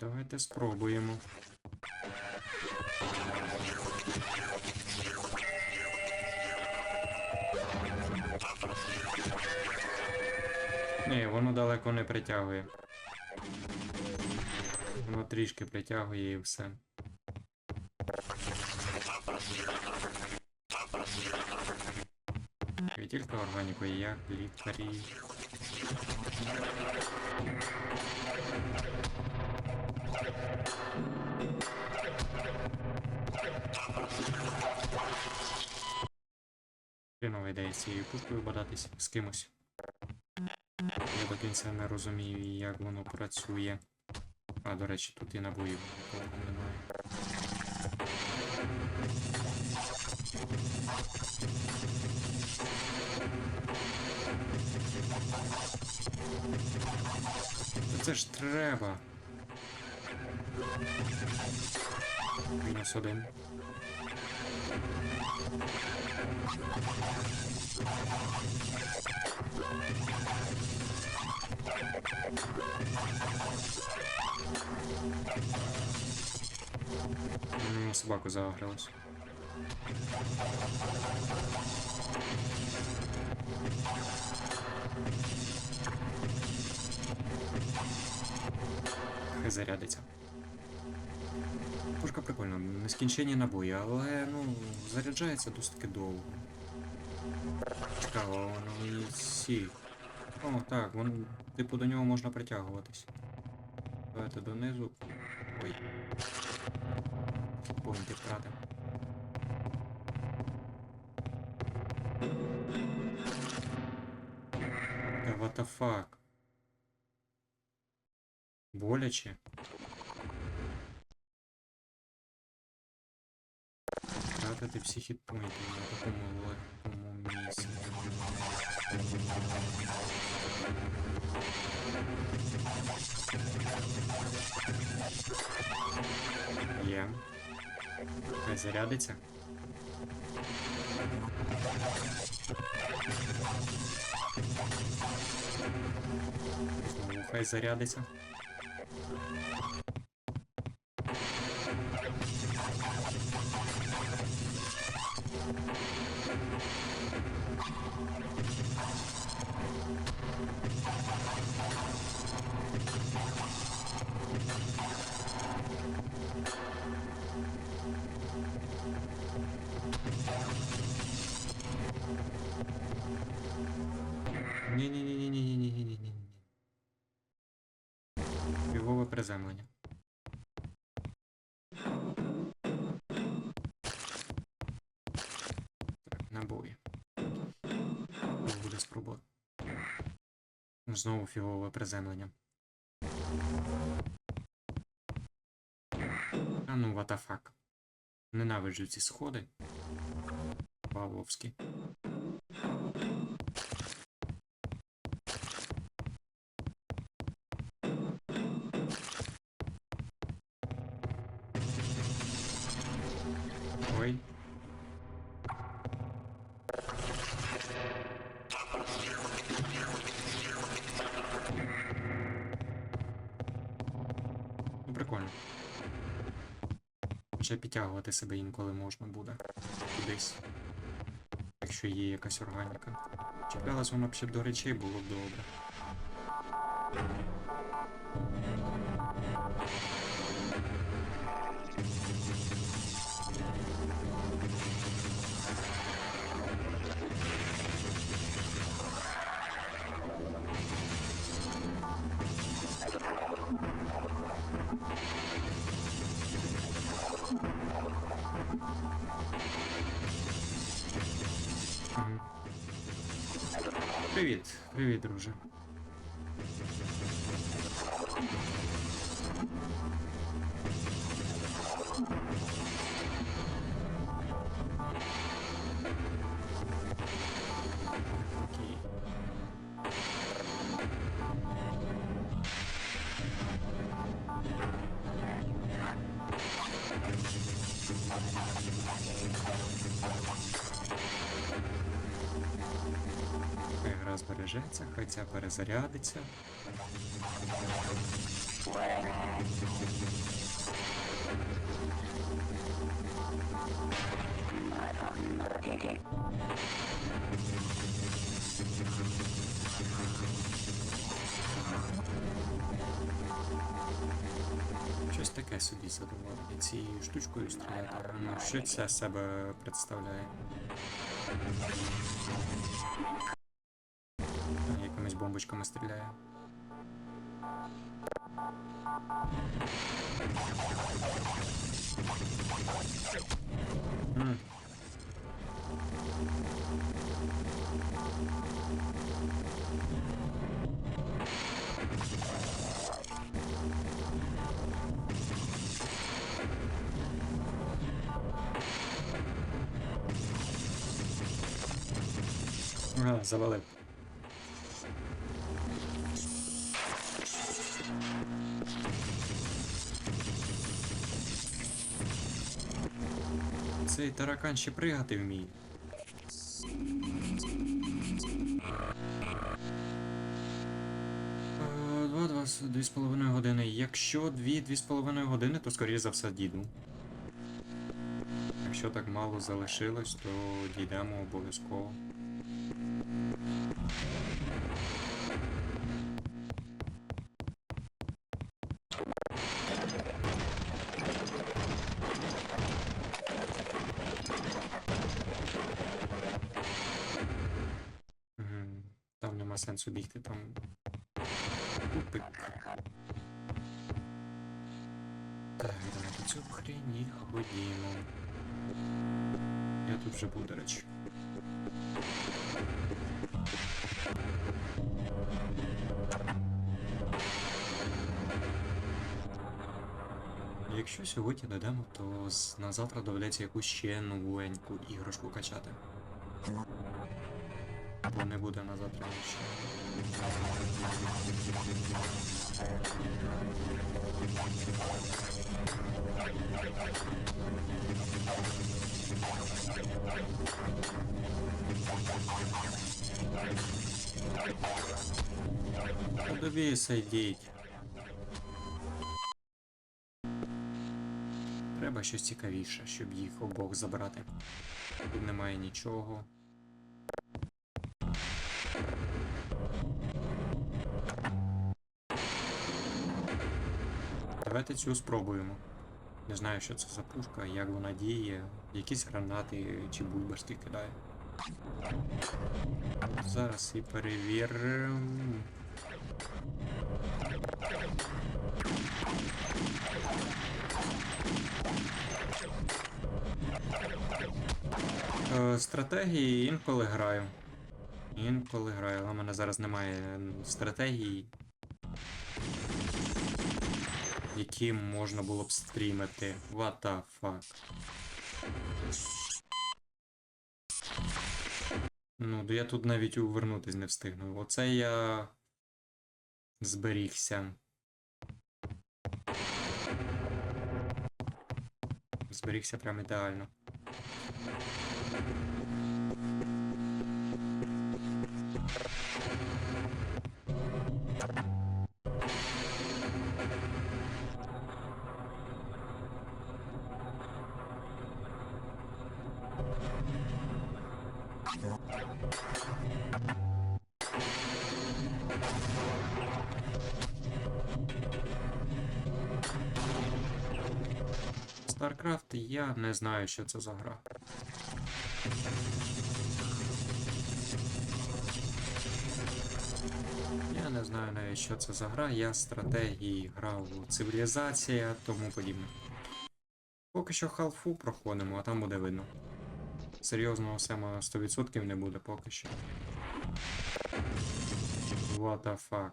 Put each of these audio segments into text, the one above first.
Давайте спробуємо. Ні, воно далеко не притягує. Воно трішки притягує і все. І тільки органіку, як лікарі. Хрінова ідея цією пушкою бодатись з кимось. Я до кінця не розумію, як воно працює. А, до речі, тут і набоїв нікого немає. Це ж треба. Мінус один. Собаку загралась. Хай зарядиться. Пушка прикольна, нескінченні набої, але ну, заряджається досить довго. Цікаво, воно і сі. О, так, вон, типу до нього можна притягуватись. Давайте донизу. Ой. Поінти втратив. Та fuck? Боляче. Втратити всі хітпоінти на такому місці. Є. Хай зарядиться. Хай зарядиться. Приземлення. Так, набої. Буде спробувати. Знову фігове приземлення. А ну, fuck. Ненавиджу ці сходи. Павловські. Підтягувати себе інколи можна буде. Кудись. Якщо є якась органіка. Чіплялась вона б ще до речей, було б добре. Привіт, привіт, друже. Ця перезарядиться. Щось таке собі задоволення цією штучкою стріляти. Що це себе представляє? бочками стріляє. Mm. А, завалив. Цей таракан ще пригати вміє. Е, Два, два, с- дві з половиною години. Якщо дві, дві з половиною години, то скоріше за все діду. Якщо так мало залишилось, то дійдемо обов'язково. Ходімо. Я тут вже був, до речі. Якщо сьогодні дойдемо, то на завтра доведеться якусь ще новеньку іграшку качати. Бо не буде на завтра нічого. Тобі сидіть. Треба щось цікавіше, щоб їх обох забрати. Тут немає нічого. Давайте цю спробуємо. Не знаю, що це за пушка, як вона діє, якісь гранати чи бульбашки кидає. Зараз і перевіримо. Е, Стратегії інколи граю. Інколи граю, але в мене зараз немає стратегії, які можна було б стрімити. What the fuck? Ну, я тут навіть увернутись не встигну. Оце я зберігся. Зберігся прям ідеально. StarCraft я не знаю, що це за гра. Я не знаю навіть, що це за гра. Я стратегії грав у цивілізація, тому подібне. Поки що халфу проходимо, а там буде видно. Серйозного сема 100% не буде поки що. What the fuck.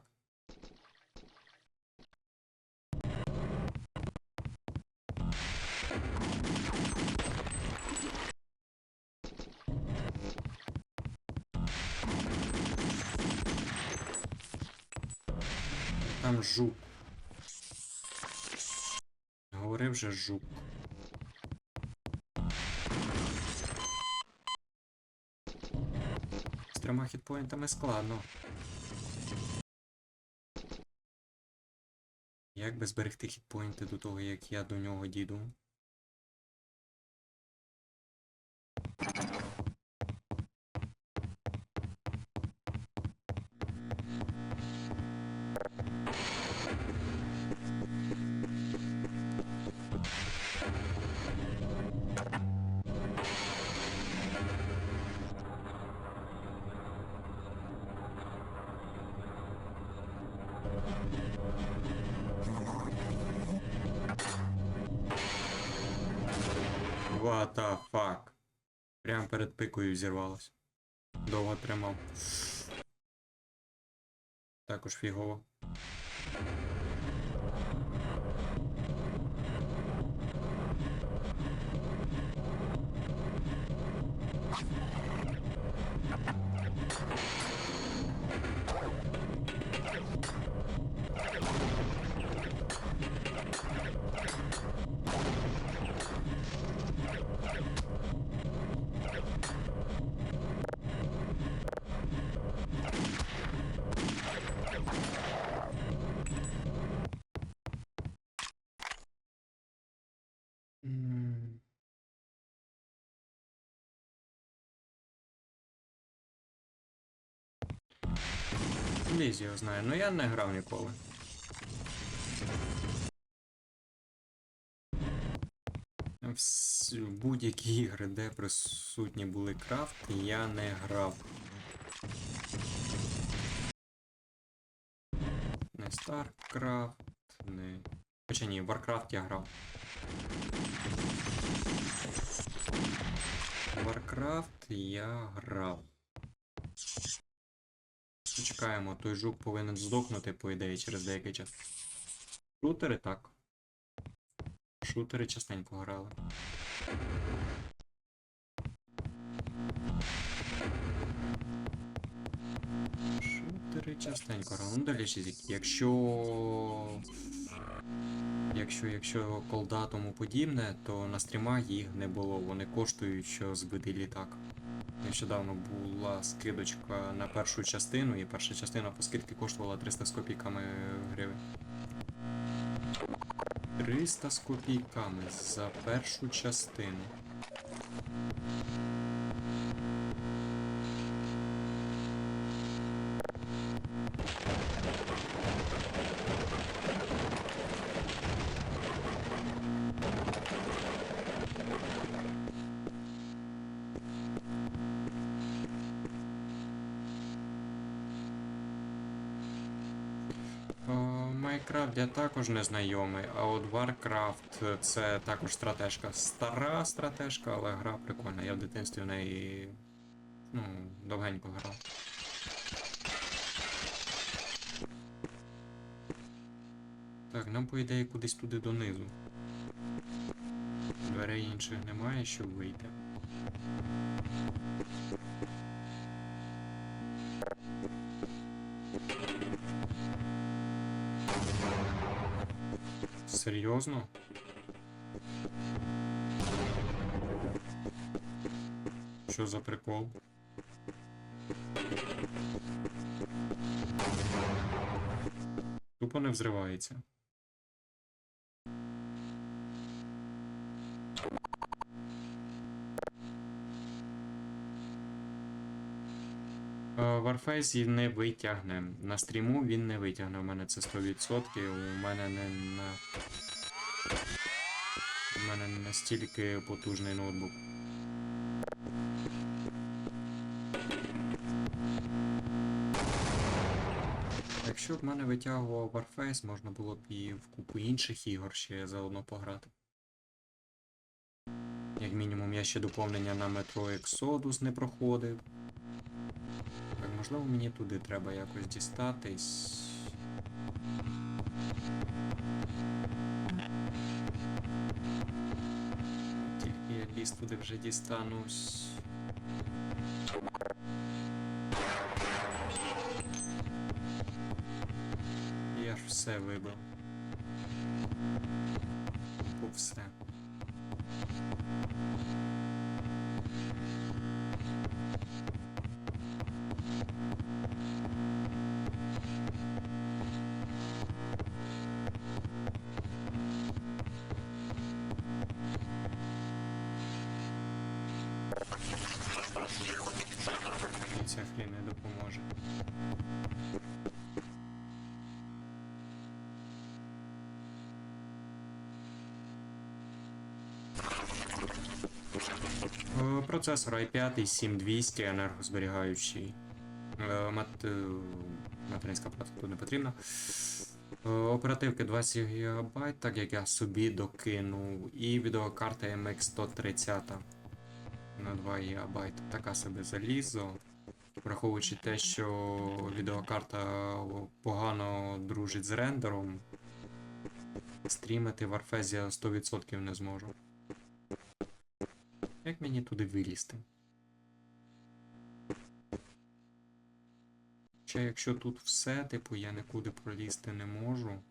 Там жук. Говорив же жук. З трьома хітпоінтами складно. Як би зберегти хітпоінти до того, як я до нього дійду? What the? Прям перед пикою взірвалось. Довго тримав. Також фігово. Лізь його знає, ну я не грав ніколи. Будь-які ігри, де присутні були крафти, я не грав. Не StarCraft, не. Хоча ні, Warcraft я грав. Warcraft я грав. Чекаємо, той жук повинен здохнути, по ідеї, через деякий час. Шутери так. Шутери частенько грали. Шутери частенько грали. Ну далі. Якщо. Якщо, якщо колда тому подібне, то на стрімах їх не було. Вони коштують, що збитий літак. Нещодавно була скидочка на першу частину, і перша частина скидці коштувала 300 з копійками гривень. 300 з копійками за першу частину. Майнкрафт я також не знайомий, а от Warcraft це також стратежка. Стара стратежка, але гра прикольна. Я в дитинстві в неї ну, довгенько грав. Так, нам по ідеї кудись туди донизу. Дверей інших немає, щоб вийти. Серйозно? Що за прикол? Тупо не взривається. Warface її не витягне. На стріму він не витягне. У мене це 100%. У мене не на. У мене не настільки потужний ноутбук. Якщо б мене витягував Warface, можна було б і в купу інших ігор ще заодно пограти. Як мінімум, я ще доповнення на Metro Exodus не проходив. Можливо, мені туди треба якось дістатись. Тільки я ліс туди вже дістанусь. Я ж все вибив. По все. Ця хрі не допоможе. Процесор i5 7200 енергозберігаючий. Е, Мат... е, Материнська плата тут не потрібна. Е, Оперативки 20 ГБ, так як я собі докинув. І відеокарта MX 130 на 2 ГБ. Така собі залізо. Враховуючи те, що відеокарта погано дружить з рендером, стрімити в я 100% не зможу. Як мені туди вилізти? Ще якщо тут все, типу, я нікуди пролізти не можу.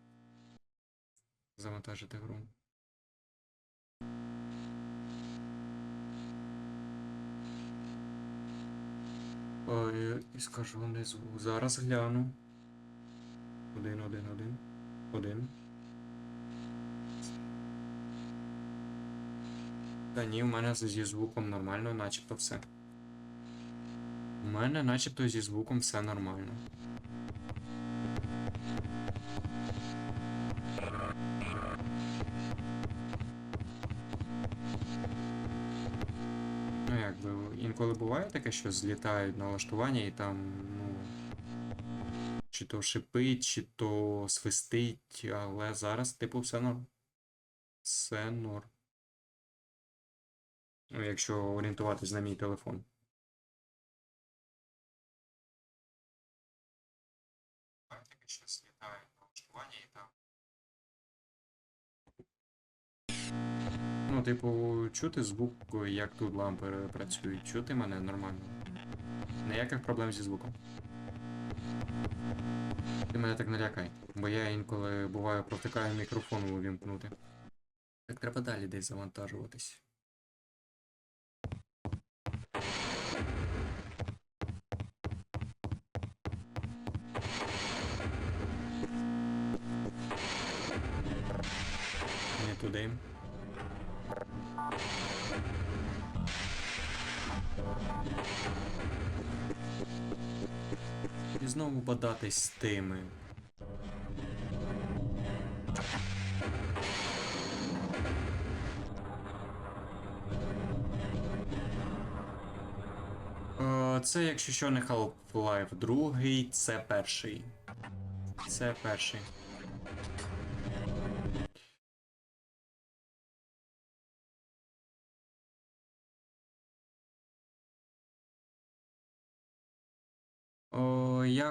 Завантажити гру. Ой, і скажу внизу. Зараз гляну. Один, один, один. Один. Та ні, у мене зі звуком нормально, начебто все. У мене начебто зі звуком все нормально. Ну якби інколи буває таке, що злітають налаштування і там, ну. Чи то шипить, чи то свистить, але зараз, типу, все норм. Все норм. Ну, якщо орієнтуватись на мій телефон. Що злітають налаштування і там. Ну, типу, чути звук, як тут лампи працюють, чути мене нормально. Ніяких проблем зі звуком. Ти мене так не лякай, бо я інколи буваю провтикаю мікрофон увімкнути. Так треба далі десь завантажуватись. Не. І знову бадатись з тими. Е, Це, якщо що, не Half-Life другий, це перший. Це перший.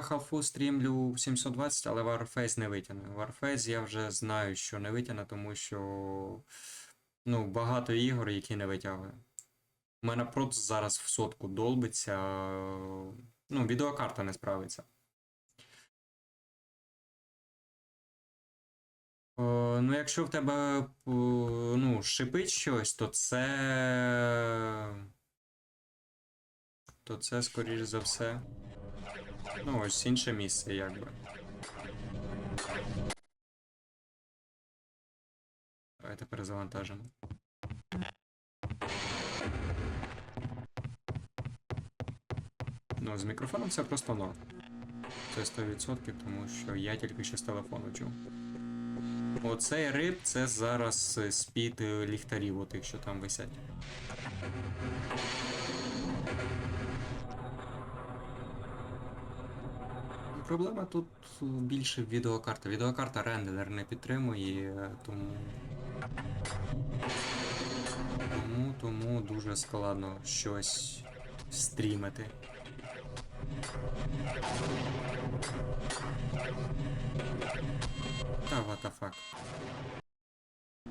Хафу стрімлю 720, але Warface не витягне. Warface я вже знаю, що не витягне, тому що ну, багато ігор, які не витягує. У мене просто зараз в сотку долбиться. Ну, відеокарта не справиться. О, ну, якщо в тебе ну, шипить щось, то це. То це, скоріш за все. Ну, ось інше місце, якби. Давайте перезавантажимо. Ну, з мікрофоном все просто норм. Це 100%, тому що я тільки що з телефону чув. Оцей риб це зараз з-під ліхтарів, отих, що там висять. Проблема тут е, більше відеокарта. Відеокарта рендер не підтримує, е, тому. Тому, тому дуже складно щось стрімити. Та fuck.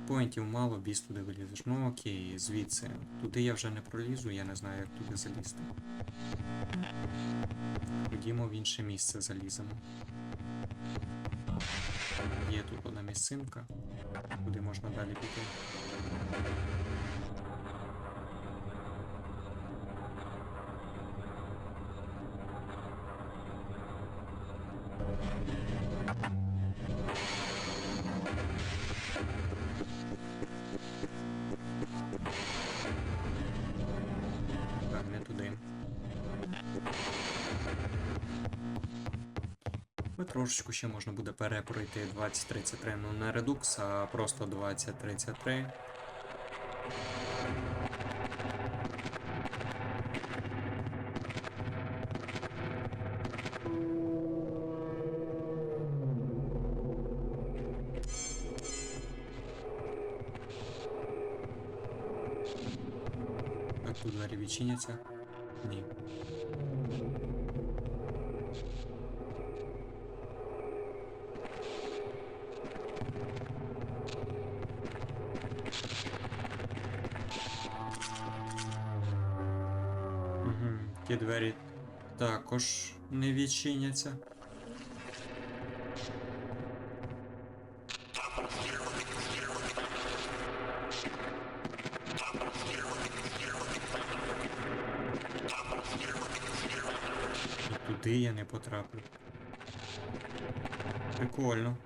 Поінтів мало, біс туди вилізеш. Ну окей, звідси. Туди я вже не пролізу, я не знаю, як туди залізти. Ходімо в інше місце заліземо. Є тут одна місцинка, куди можна далі піти. Трошечку ще можна буде перепройти 2033, ну не редукс, а просто 2033. Так, тут двері відчиняться? Ті двері також не відчиняться. Туди я не потраплю. Прикольно.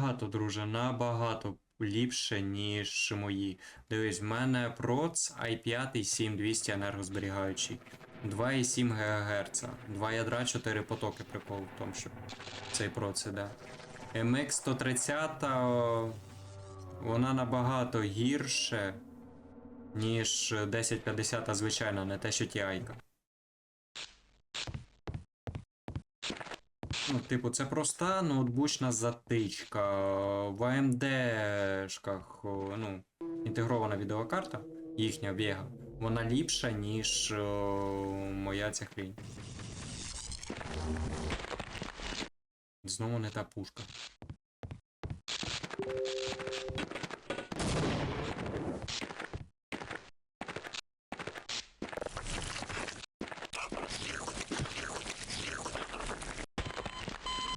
Набагато, друже, набагато ліпше, ніж мої. Дивись, в мене проц i5 7200 енергозберігаючий. 2,7 ГГц. Два ядра, 4 потоки. Прикол в тому, що цей проц іде. MX 130 о, вона набагато гірше, ніж 1050 звичайна, не те, що TI. -ка. Ну, типу, це проста ноутбучна затичка. В AMD-шках, ну, інтегрована відеокарта, їхня Vega, вона ліпша, ніж о, моя ця хрінь. Знову не та пушка.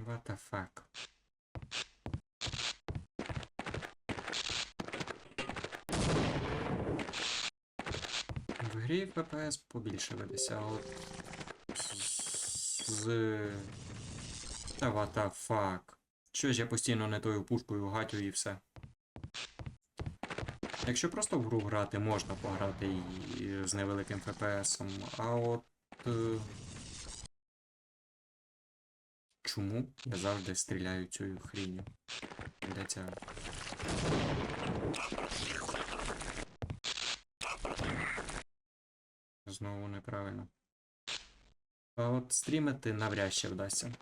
What the fuck? Грі FPS побільше ведеться, а от з-. Та the fuck? Що ж я постійно не тою пушкою гатю і все. Якщо просто в гру грати, можна пограти і з невеликим FPS, а от. е, Чому я завжди стріляю цією хрінню? Де ця? Знову неправильно. А от стрімити навряд чи вдасться.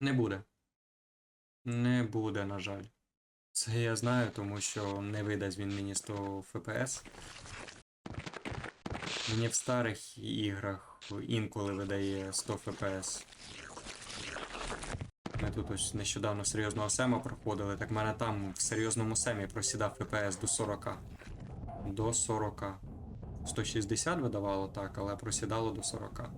Не буде. Не буде, на жаль. Це я знаю, тому що не видасть він мені 100 FPS. Мені в старих іграх інколи видає 100 FPS. Ми тут ось нещодавно серйозного сема проходили, так в мене там в серйозному семі просідав FPS до 40. До 40. 160 видавало так, але просідало до 40.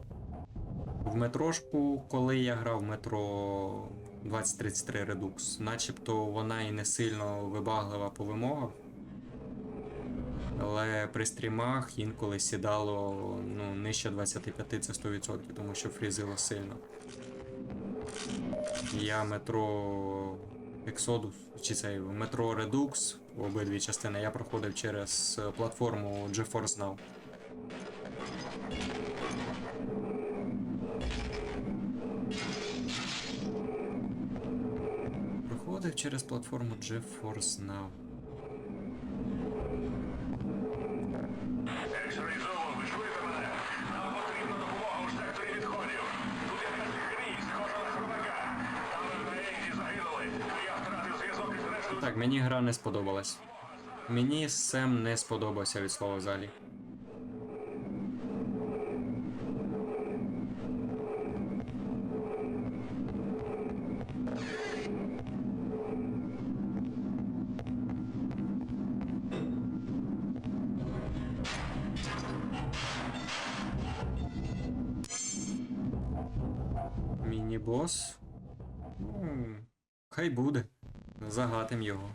В метрошку, коли я грав в метро 2033 Redux, начебто вона і не сильно вибаглива по вимогах. Але при стрімах інколи сідало ну, нижче 25 це 100%, тому що фрізило сильно. Я метро Exodus, чи це метро Redux, обидві частини, я проходив через е, платформу GeForce Now. Проходив через платформу GeForce Now. Мені гра не сподобалась. Мені Сем не сподобався від слова взагалі. Міні бос? Хай буде. Загатим його.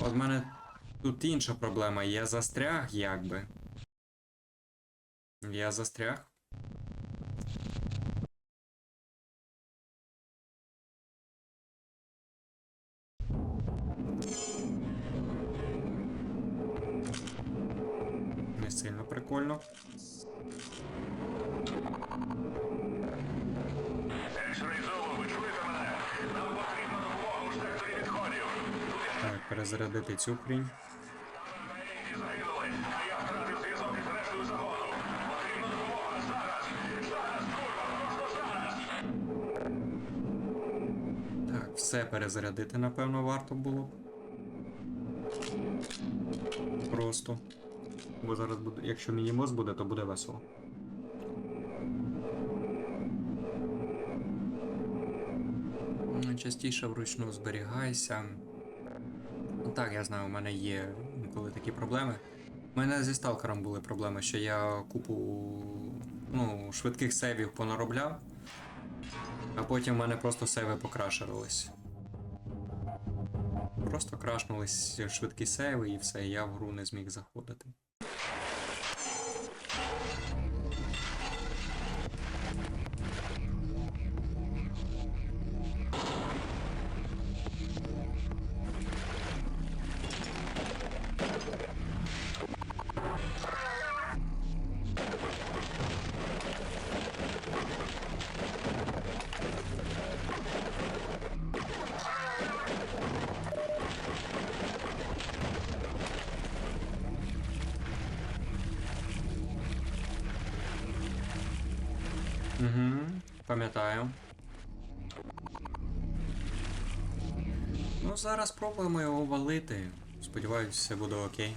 От в мене тут інша проблема. Я застряг якби. Я застряг. Не сильно прикольно. Курва, просто зараз. Так, все перезарядити, напевно, варто було. Просто. Бо зараз буде. Якщо мінімоз буде, то буде весело. Частіше вручну зберігайся. Так, я знаю, у мене є коли такі проблеми. У мене зі сталкером були проблеми, що я купу ну, швидких сейвів понаробляв, а потім у мене просто сейви покрашувались. Просто крашнулись швидкі сейви і все, я в гру не зміг заходити. Пам'ятаю. Ну, зараз пробуємо його валити. Сподіваюсь, все буде окей.